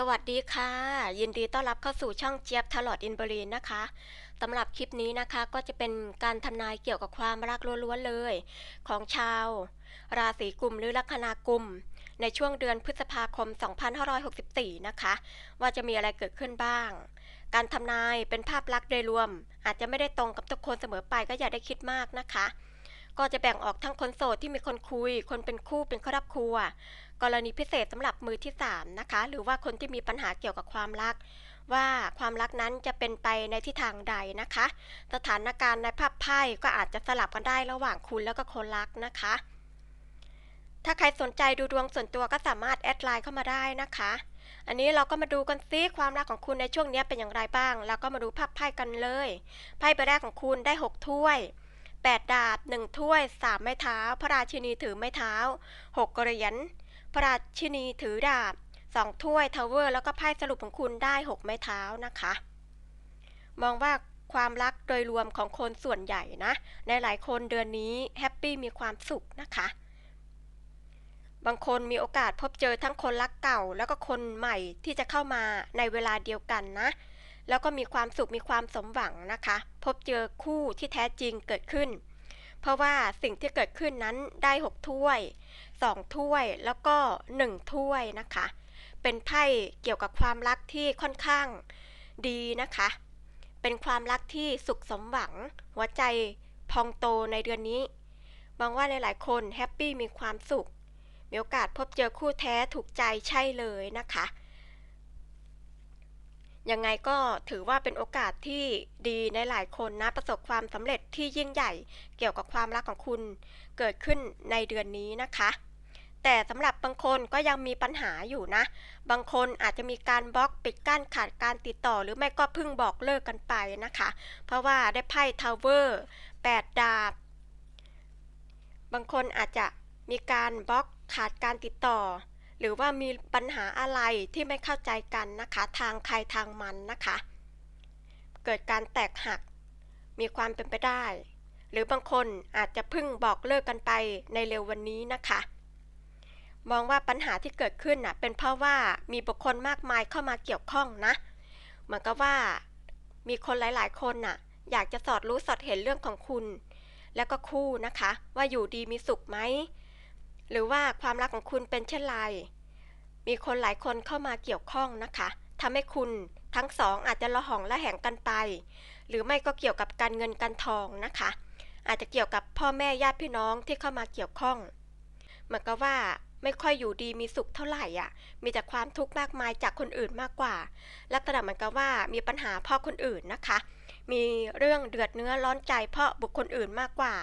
สวัสดีค่ะ ยินดีต้อนรับเข้าสู่ช่องเจี๊ยบทลอดอินบรีนนะคะสำหรับคลิปนี้นะคะก็จะเป็นการทำนายเกี่ยวกับความรักล้วนๆเลย ของชาว ราศีกุมหรือลัคนากุม ในช่วงเดือนพฤษภาคม 2564 นะคะ ว่าจะมีอะไรเกิดขึ้นบ้าง การทำนายเป็นภาพลักษณ์โดยรวม อาจจะไม่ได้ตรงกับทุกคนเสมอไปก็อย่าได้คิดมากนะคะ ก็จะแบ่งออกทั้งคนโสดที่มีคนคุย คนเป็นคู่เป็นครอบครัว กรณีพิเศษสำหรับมือที่3นะคะ หรือว่าคนที่มีปัญหาเกี่ยวกับความรัก ว่าความรักนั้นจะเป็นไปในทิศทางใดนะคะ สถานการณ์ในภาพไพ่ก็อาจจะสลับกันได้ระหว่างคุณแล้วก็คนรักนะคะ ถ้าใครสนใจดูดวงส่วนตัวก็สามารถแอดไลน์เข้ามาได้นะคะอันนี้เราก็มาดูกันซิความรักของคุณในช่วงนี้เป็นอย่างไรบ้าง แล้วก็มาดูภาพไพ่กันเลย ไพ่ใบแรกของคุณได้ 6 ถ้วย 8 ดาบ 1 ถ้วย 3 ไม้เท้า พระราชินีถือไม้เท้า 6 เหรียญ พระราชินีถือดาบ 2 ถ้วยทาวเวอร์ แล้วก็ไพ่สรุปของคุณได้ 6 ไม้เท้านะคะ มองว่าความรักโดยรวมของคนส่วนใหญ่นะ ในหลายคนเดือนนี้แฮปปี้มีความสุขนะคะ บางคนมีโอกาสพบเจอทั้งคนรักเก่า แล้วก็คนใหม่ที่จะเข้ามาในเวลาเดียวกันนะ แล้วก็มีความสุขมีความสมหวังนะคะ พบเจอคู่ที่แท้จริงเกิดขึ้น เพราะว่าสิ่งที่เกิดขึ้นนั้นได้ 6 ถ้วย 2 ถ้วยแล้วก็ 1 ถ้วยนะคะ เป็นไพ่เกี่ยวกับความรักที่ค่อนข้างดีนะคะ เป็นความรักที่สุขสมหวัง หัวใจพองโตในเดือนนี้มองว่าหลายๆคนแฮปปี้มีความสุขมีโอกาสพบเจอคู่แท้ถูกใจใช่เลยนะคะ ยังไงก็ถือว่าเป็นโอกาสที่ดีในหลายคนนะ ประสบความสำเร็จที่ยิ่งใหญ่เกี่ยวกับความรักของคุณเกิดขึ้นในเดือนนี้นะคะ แต่สำหรับบางคนก็ยังมีปัญหาอยู่นะ บางคนอาจจะมีการบล็อกปิดกั้นขาดการติดต่อ หรือไม่ก็เพิ่งบอกเลิกกันไปนะคะ เพราะว่าได้ไพ่ทาวเวอร์8ดาบบางคนอาจจะมีการบล็อกขาดการติดต่อ หรือว่ามีปัญหาอะไรที่ไม่เข้าใจกันนะคะ ทางใครทางมันนะคะ เกิดการแตกหัก มีความเป็นไปได้ หรือบางคนอาจจะเพิ่งบอกเลิกกันไปในเร็ววันนี้นะคะ มองว่าปัญหาที่เกิดขึ้นน่ะเป็นเพราะว่ามีบุคคลมากมายเข้ามาเกี่ยวข้องนะ เหมือนกับว่า มีคนหลาย ๆ คนน่ะ อยากจะสอดรู้สอดเห็นเรื่องของคุณ แล้วก็คู่นะคะ ว่าอยู่ดีมีสุขไหม หรือว่าความรักของคุณเป็นเช่นไร มีคนหลายคนเข้ามาเกี่ยวข้องนะคะทำให้คุณทั้งสองอาจจะละหองละแหงกันไป หรือไม่ก็เกี่ยวกับการเงินการทองนะคะ อาจจะเกี่ยวกับพ่อแม่ญาติพี่น้องที่เข้ามาเกี่ยวข้องเหมือนกับว่าไม่ค่อยอยู่ดีมีสุขเท่าไหร่อะ มีแต่ความทุกข์มากมายจากคนอื่นมากกว่า ลักษณะเหมือนกับว่ามีปัญหาพราะคนอื่นนะคะ มีเรื่องเดือดเนื้อร้อนใจเพราะบุคคลอื่นมากกว่า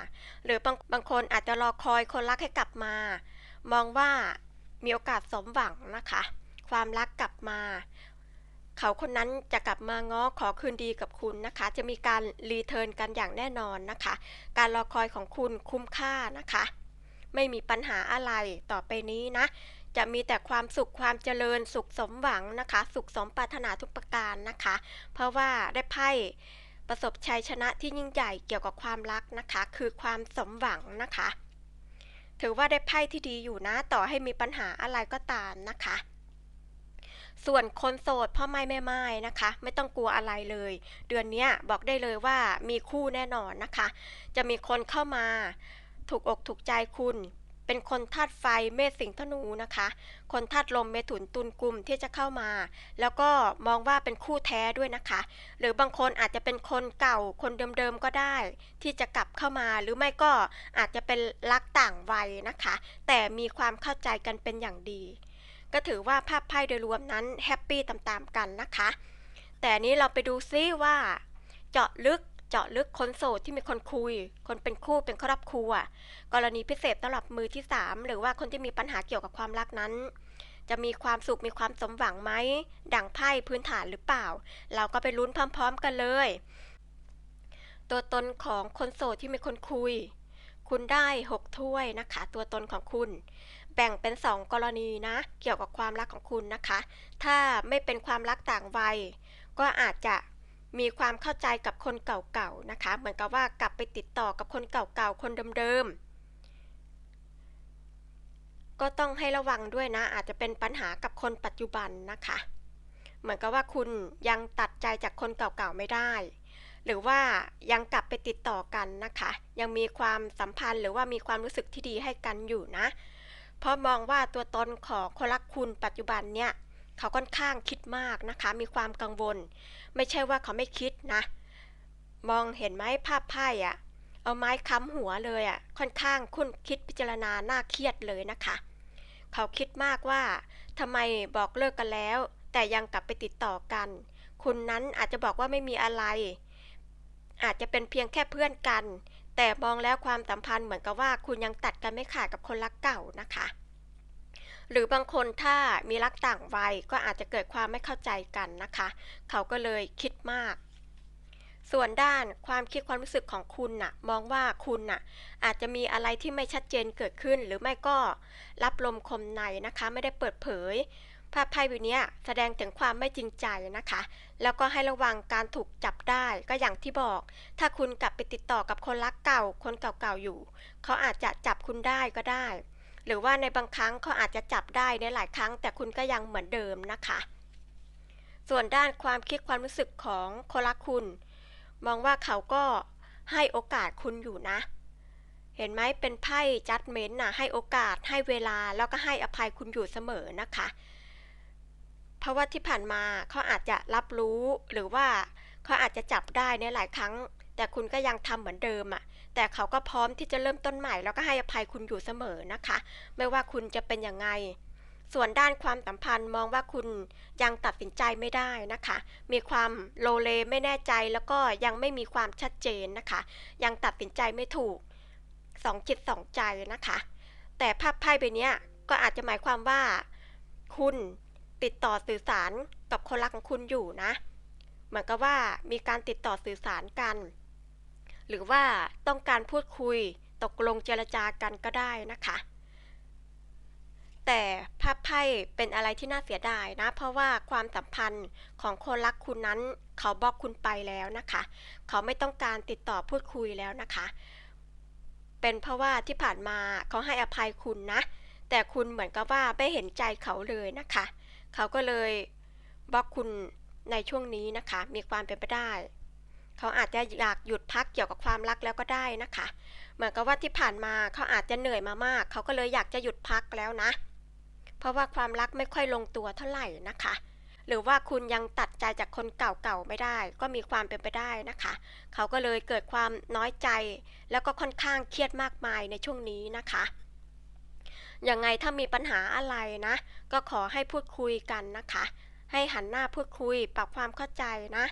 หรือบางบางคนอาจจะรอคอยคนรักให้กลับมา มองว่ามีโอกาสสมหวังนะคะ ความรักกลับมา เขาคนนั้นจะกลับมาง้อขอคืนดีกับคุณนะคะ จะมีการรีเทิร์นกันอย่างแน่นอนนะคะ การรอคอยของคุณคุ้มค่านะคะ ไม่มีปัญหาอะไรต่อไปนี้นะจะมีแต่ความสุขความเจริญสุขสมหวังนะคะ สุขสมปรารถนาทุกประการนะคะ เพราะว่าได้ไพ่ ประสบชัยชนะที่ยิ่งใหญ่เกี่ยวกับความรักนะคะ คือความสมหวังนะคะ ถือว่าได้ไพ่ที่ดีอยู่นะ ต่อให้มีปัญหาอะไรก็ตามนะคะ ส่วนคนโสดพ่อไม่แม่ไม้นะคะ ไม่ต้องกลัวอะไรเลย เดือนนี้บอกได้เลยว่ามีคู่แน่นอนนะคะ จะมีคนเข้ามา ถูกอกถูกใจคุณ เป็นคนธาตุไฟเมษสิงห์ธนูนะคะ คนธาตุลมเมถุนตุลกุมที่จะเข้ามา แล้วก็มองว่าเป็นคู่แท้ด้วยนะคะ หรือบางคนอาจจะเป็นคนเก่าคนเดิมๆก็ได้ ที่จะกลับเข้ามาหรือไม่ก็อาจจะเป็นรักต่างวัยนะคะ แต่มีความเข้าใจกันเป็นอย่างดี ก็ถือว่าภาพไพ่โดยรวมนั้นแฮปปี้ตามๆกันนะคะ แต่นี้เราไปดูซิว่า เจาะลึก เจาะลึกคนโสดที่มีคนคุย คนเป็นคู่เป็นครอบครัว กรณีพิเศษสำหรับมือที่ 3 หรือว่าคนที่มีปัญหาเกี่ยวกับความรักนั้น จะมีความสุขมีความสมหวังไหมดังไพ่พื้นฐานหรือเปล่า เราก็ไปลุ้นพร้อม ๆ กันเลย ตัวตนของคนโสดที่มีคนคุย คุณได้ 6 ถ้วยนะคะ ตัวตนของคุณ แบ่งเป็น 2 กรณีนะ เกี่ยวกับความรักของคุณนะคะ ถ้าไม่เป็นความรักต่างวัย ก็อาจจะ มีความเข้าใจกับคนเก่าๆนะคะ เหมือนกับว่ากลับไปติดต่อกับคนเก่าๆ คนเดิมๆ ก็ต้องให้ระวังด้วยนะ อาจจะเป็นปัญหากับคนปัจจุบันนะคะ เหมือนกับว่าคุณยังตัดใจจากคนเก่าๆ ไม่ได้ หรือว่ายังกลับไปติดต่อกันนะคะ ยังมีความสัมพันธ์หรือว่ามีความรู้สึกที่ดีให้กันอยู่นะ เพราะมองว่าตัวตนของคนรักคุณปัจจุบันเนี่ย เขาค่อนข้างคิดมากนะคะ มีความกังวล ไม่ใช่ว่าเขาไม่คิดนะ มองเห็นไหมภาพไพ่อะเอาไม้ค้ำหัวเลยอะค่อนข้างคุณคิดพิจารณาน่าเครียดเลยนะคะ เขาคิดมากว่าทำไมบอกเลิกกันแล้ว แต่ยังกลับไปติดต่อกัน คุณนั้นอาจจะบอกว่าไม่มีอะไร อาจจะเป็นเพียงแค่เพื่อนกัน แต่มองแล้วความสัมพันธ์เหมือนกับว่าคุณยังตัดกันไม่ขาดกับคนรักเก่านะคะ หรือบางคนถ้ามีรักต่างวัยก็อาจจะเกิดความไม่เข้าใจกันนะคะ เขาก็เลยคิดมาก ส่วนด้านความคิดความรู้สึกของคุณน่ะ มองว่าคุณน่ะ อาจจะมีอะไรที่ไม่ชัดเจนเกิดขึ้น หรือไม่ก็รับลมคมในนะคะ ไม่ได้เปิดเผยภาพไพ่ใบนี้แสดงถึงความไม่จริงใจนะคะ แล้วก็ให้ระวังการถูกจับได้ก็อย่างที่บอก ถ้าคุณกลับไปติดต่อกับคนรักเก่า คนเก่าๆอยู่ เขาอาจจะจับคุณได้ก็ได้ หรือว่าในบางครั้งเขาอาจจะจับได้ในหลายครั้ง แต่คุณก็ยังเหมือนเดิมนะคะ ส่วนด้านความคิดความรู้สึกของคนรักคุณ มองว่าเขาก็ให้โอกาสคุณอยู่นะ เห็นไหมเป็นไพ่จัดเมนต์นะให้โอกาสให้เวลาแล้วก็ให้อภัยคุณอยู่เสมอนะคะ เพราะว่าที่ผ่านมาเขาอาจจะรับรู้หรือว่าเขาอาจจะจับได้ในหลายครั้ง แต่คุณก็ยังทำเหมือนเดิมอะ่ะ แต่เขาก็พร้อมที่จะเริ่มต้นใหม่ แล้วก็ให้อภัยคุณอยู่เสมอนะคะ ไม่ว่าคุณจะเป็นยังไง ส่วนด้านความสัมพันธ์มองว่าคุณยังตัดสินใจไม่ได้นะคะ มีความโลเลไม่แน่ใจแล้วก็ยังไม่มีความชัดเจนนะคะ ยังตัดสินใจไม่ถูกสองจิตสองใจนะคะ แต่ภาพไพ่ใบนี้ก็อาจจะหมายความว่า คุณติดต่อสื่อสารกับคนรักของคุณอยู่นะ เหมือนกับว่ามีการติดต่อสื่อสารกัน หรือว่าต้องการพูดคุยตกลงเจรจากันก็ได้นะคะ แต่ภาพไพ่เป็นอะไรที่น่าเสียดายนะ เพราะว่าความสัมพันธ์ของคนรักคุณนั้น เขาบอกคุณไปแล้วนะคะ เขาไม่ต้องการติดต่อพูดคุยแล้วนะคะ เป็นเพราะว่าที่ผ่านมาเขาให้อภัยคุณนะ แต่คุณเหมือนกับว่าไม่เห็นใจเขาเลยนะคะ เขาก็เลยบล็อกคุณในช่วงนี้นะคะ มีความเป็นไปได้ เขาอาจจะอยากหยุดพักเกี่ยวกับความรักแล้วก็ได้นะคะ เหมือนกับว่าที่ผ่านมาเขาอาจจะเหนื่อยมามาก เขาก็เลยอยากจะหยุดพักแล้วนะ เพราะว่าความรักไม่ค่อยลงตัวเท่าไหร่นะคะ หรือว่าคุณยังตัดใจจากคนเก่าๆไม่ได้ ก็มีความเป็นไปได้นะคะ เขาก็เลยเกิดความน้อยใจ แล้วก็ค่อนข้างเครียดมากมายในช่วงนี้นะคะยังไงถ้ามีปัญหาอะไรนะ ก็ขอให้พูดคุยกันนะคะ ให้หันหน้าพูดคุยปรับความเข้าใจนะ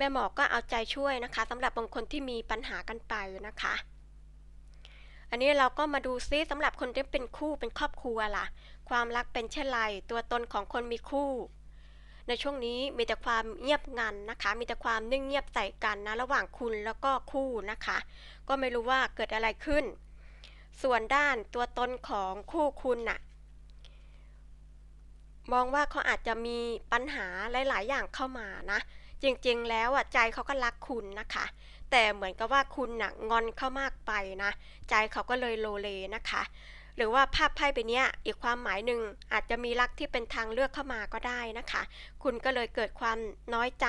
แม่หมอก็เอาใจช่วยนะคะสำหรับบางคนที่มีปัญหากันไปนะคะ อันนี้เราก็มาดูซิสำหรับคนที่เป็นคู่เป็นครอบครัวล่ะ ความรักเป็นเช่นไรตัวตนของคนมีคู่ ในช่วงนี้มีแต่ความเงียบงันนะคะ มีแต่ความนิ่งเงียบใส่กันนะระหว่างคุณแล้วก็คู่นะคะ ก็ไม่รู้ว่าเกิดอะไรขึ้น ส่วนด้านตัวตนของคู่คุณน่ะมองว่าเขาอาจจะมีปัญหาหลาย ๆ อย่างเข้ามานะ จริงๆ แล้วอะใจเขาก็รักคุณนะคะ แต่เหมือนกับว่าคุณน่ะงอนเขามากไปนะ ใจเขาก็เลยโลเลนะคะ หรือว่าภาพไพ่ใบนี้ยอีกความหมายหนึ่งอาจจะมีรักที่เป็นทางเลือกเข้ามาก็ได้นะคะ คุณก็เลยเกิดความน้อยใจ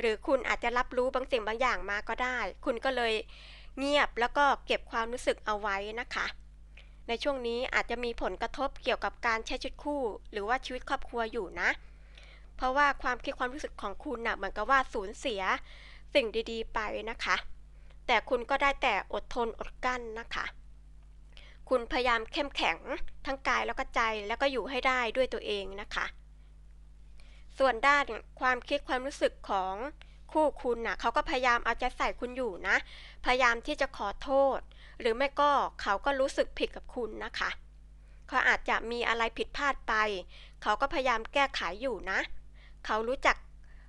หรือคุณอาจจะรับรู้บางสิ่งบางอย่างมาก็ได้ คุณก็เลยเงียบแล้วก็เก็บความรู้สึกเอาไว้นะคะในช่วงนี้อาจจะมีผลกระทบเกี่ยวกับการใช้ชีวิตคู่ หรือว่าชีวิตครอบครัวอยู่นะ เพราะว่าความคิดความรู้สึกของคุณนะ่ะเหมือนกับว่าสูญเสียสิ่งดีๆ ไปนะคะ แต่คุณก็ได้แต่อดทนอดกั้นนะคะ คุณพยายามเข้มแข็งทั้งกายแล้วก็ใจแล้วก็อยู่ให้ได้ด้วยตัวเองนะคะ ส่วนด้านความคิดความรู้สึกของคู่คุณนะ่ะเขาก็พยายามเอาใจใส่คุณอยู่นะ พยายามที่จะขอโทษ หรือไม่ก็เขาก็รู้สึกผิดกับคุณนะคะ เขาอาจจะมีอะไรผิดพลาดไป เขาก็พยายามแก้ไขอยู่นะ เขารู้จัก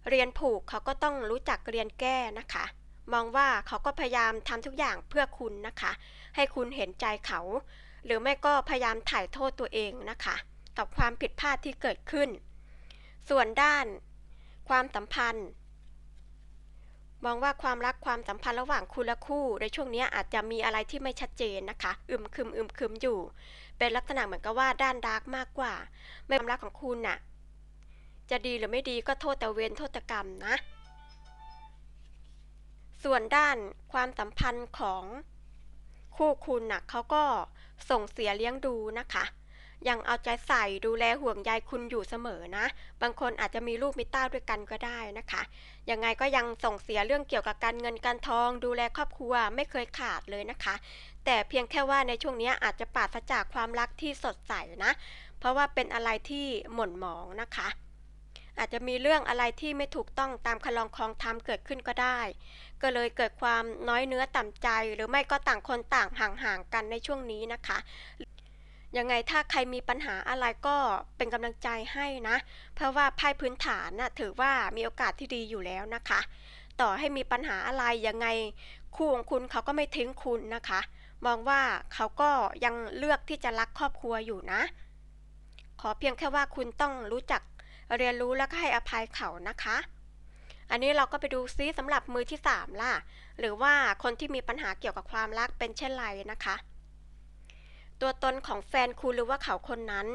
เรียนผูกเขาก็ต้องรู้จักเรียนแก้นะคะ มองว่าเขาก็พยายามทำทุกอย่างเพื่อคุณนะคะ ให้คุณเห็นใจเขา หรือไม่ก็พยายามถ่ายโทษตัวเองนะคะ กับความผิดพลาดที่เกิดขึ้น ส่วนด้าน ความสัมพันธ์ มองว่าความรักความสัมพันธ์ระหว่างคุณและคู่ ในช่วงนี้อาจจะมีอะไรที่ไม่ชัดเจนนะคะ อึมครึมอึมครึมอยู่ เป็นลักษณะเหมือนกับว่าด้านดาร์กมากกว่า ไม่ความรักของคุณน่ะ จะดีหรือไม่ดีก็โทษแต่เวรโทษแต่กรรมนะ ส่วนด้านความสัมพันธ์ของคู่คุณน่ะเขาก็ส่งเสียเลี้ยงดูนะคะยังเอาใจใส่ดูแลห่วงใยคุณอยู่เสมอนะ บางคนอาจจะมีลูกมีเต้าด้วยกันก็ได้นะคะ ยังไงก็ยังส่งเสียเรื่องเกี่ยวกับการเงินการทอง ดูแลครอบครัวไม่เคยขาดเลยนะคะ แต่เพียงแค่ว่าในช่วงนี้อาจจะปราศจากความรักที่สดใสนะ เพราะว่าเป็นอะไรที่หม่นหมองนะคะ อาจจะมีเรื่องอะไรที่ไม่ถูกต้องตามคลองคลองธรรมเกิดขึ้นก็ได้ ก็เลยเกิดความน้อยเนื้อต่ำใจ หรือไม่ก็ต่างคนต่างห่างๆกันในช่วงนี้นะคะยังไงถ้าใครมีปัญหาอะไรก็เป็นกำลังใจให้นะ เพราะว่าไพ่พื้นฐานน่ะถือว่ามีโอกาสที่ดีอยู่แล้วนะคะ ต่อให้มีปัญหาอะไรยังไงคู่ของคุณเขาก็ไม่ทิ้งคุณนะคะ มองว่าเขาก็ยังเลือกที่จะรักครอบครัวอยู่นะ ขอเพียงแค่ว่าคุณต้องรู้จัก เรียนรู้และก็ให้อภัยเขานะคะ อันนี้เราก็ไปดูซิสำหรับมือที่ 3 ล่ะ หรือว่าคนที่มีปัญหาเกี่ยวกับความรักเป็นเช่นไรนะคะ ตัวตนของแฟนคุณหรือว่าเขาคนนั้น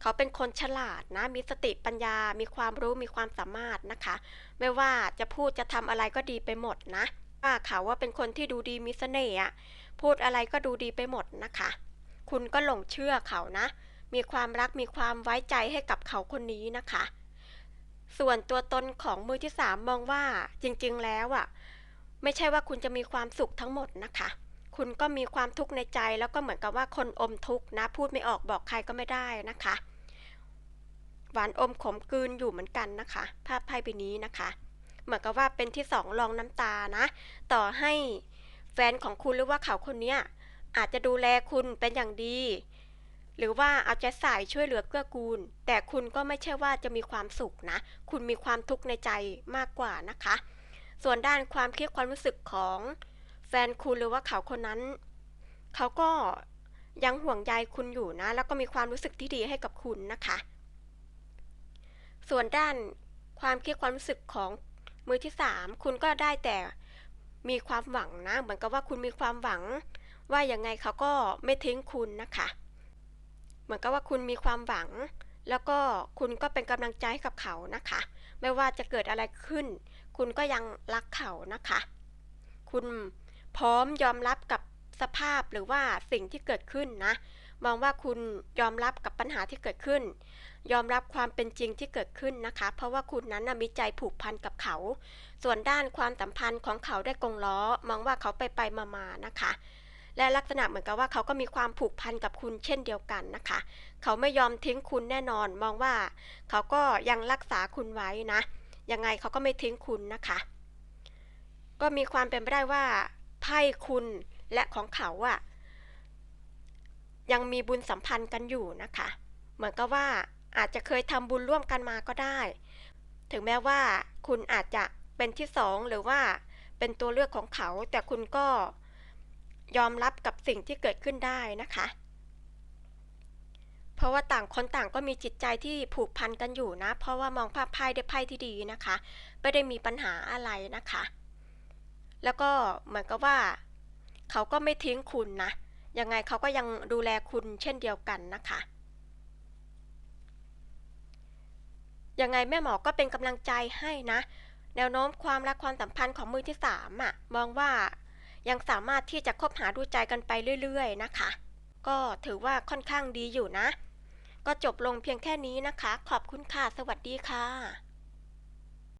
เขาเป็นคนฉลาดนะ มีสติปัญญา มีความรู้มีความสามารถนะคะ ไม่ว่าจะพูดจะทำอะไรก็ดีไปหมดนะว่าเขาว่าเป็นคนที่ดูดีมีเสน่ห์พูดอะไรก็ดูดีไปหมดนะคะ คุณก็หลงเชื่อเขานะ มีความรักมีความไว้ใจให้กับเขาคนนี้นะคะ ส่วนตัวตนของมือที่สามมองว่าจริงๆแล้วอะ ไม่ใช่ว่าคุณจะมีความสุขทั้งหมดนะคะ คุณก็มีความทุกข์ในใจแล้วก็เหมือนกับว่าคนอมทุกข์นะ พูดไม่ออกบอกใครก็ไม่ได้นะคะ หวานอมขมกลืนอยู่เหมือนกันนะคะ ภาพไพ่ใบนี้นะคะ เหมือนกับว่าเป็นที่สองรองน้ำตานะ ต่อให้แฟนของคุณหรือว่าเขาคนนี้อาจจะดูแลคุณเป็นอย่างดี หรือว่าเอาใจใส่ช่วยเหลือเกื้อกูล แต่คุณก็ไม่ใช่ว่าจะมีความสุขนะ คุณมีความทุกข์ในใจมากกว่านะคะ ส่วนด้านความคิดความรู้สึกของแฟนคุณหรือว่าเขาคนนั้น เขาก็ยังห่วงใยคุณอยู่นะ แล้วก็มีความรู้สึกที่ดีให้กับคุณนะคะ ส่วนด้านความคิดความรู้สึกของมือที่สามคุณก็ได้แต่มีความหวังนะ เหมือนกับว่าคุณมีความหวัง ว่ายังไงเขาก็ไม่ทิ้งคุณนะคะ มือนกับว่าคุณมีความหวัง แล้วก็คุณก็เป็นกำลังใจให้กับเขานะคะ ไม่ว่าจะเกิดอะไรขึ้น คุณก็ยังรักเขานะคะ คุณพร้อมยอมรับกับสภาพหรือว่าสิ่งที่เกิดขึ้นนะ มองว่าคุณยอมรับกับปัญหาที่เกิดขึ้น ยอมรับความเป็นจริงที่เกิดขึ้นนะคะ เพราะว่าคุณนั้นมีใจผูกพันกับเขา ส่วนด้านความสัมพันธ์ของเขาได้กงล้อ มองว่าเขาไปไปมามานะคะ และลักษณะเหมือนกับว่าเขาก็มีความผูกพันกับคุณเช่นเดียวกันนะคะ เขาไม่ยอมทิ้งคุณแน่นอน มองว่า เขาก็ยังรักษาคุณไว้นะ ยังไงเขาก็ไม่ทิ้งคุณนะคะ ก็มีความเป็นไปได้ว่าไพ่คุณและของเขาอะยังมีบุญสัมพันธ์กันอยู่นะคะ เหมือนกับว่าอาจจะเคยทำบุญร่วมกันมาก็ได้ ถึงแม้ว่าคุณอาจจะเป็นที่สองหรือว่าเป็นตัวเลือกของเขา แต่คุณก็ ยอมรับกับสิ่งที่เกิดขึ้นได้นะคะ เพราะว่าต่างคนต่างก็มีจิตใจที่ผูกพันกันอยู่นะ เพราะว่ามองภาพไพ่ได้ไพ่ที่ดีนะคะ ไม่ได้มีปัญหาอะไรนะคะ แล้วก็เหมือนกับว่า เขาก็ไม่ทิ้งคุณนะ ยังไงเขาก็ยังดูแลคุณเช่นเดียวกันนะคะยังไงแม่หมอก็เป็นกำลังใจให้นะ แนวโน้มความรักความสัมพันธ์ของมือที่สามอะมองว่า ยังสามารถที่จะคบหาดูใจกันไปเรื่อยๆนะคะ ก็ถือว่าค่อนข้างดีอยู่นะ ก็จบลงเพียงแค่นี้นะคะ ขอบคุณค่ะ สวัสดีค่ะ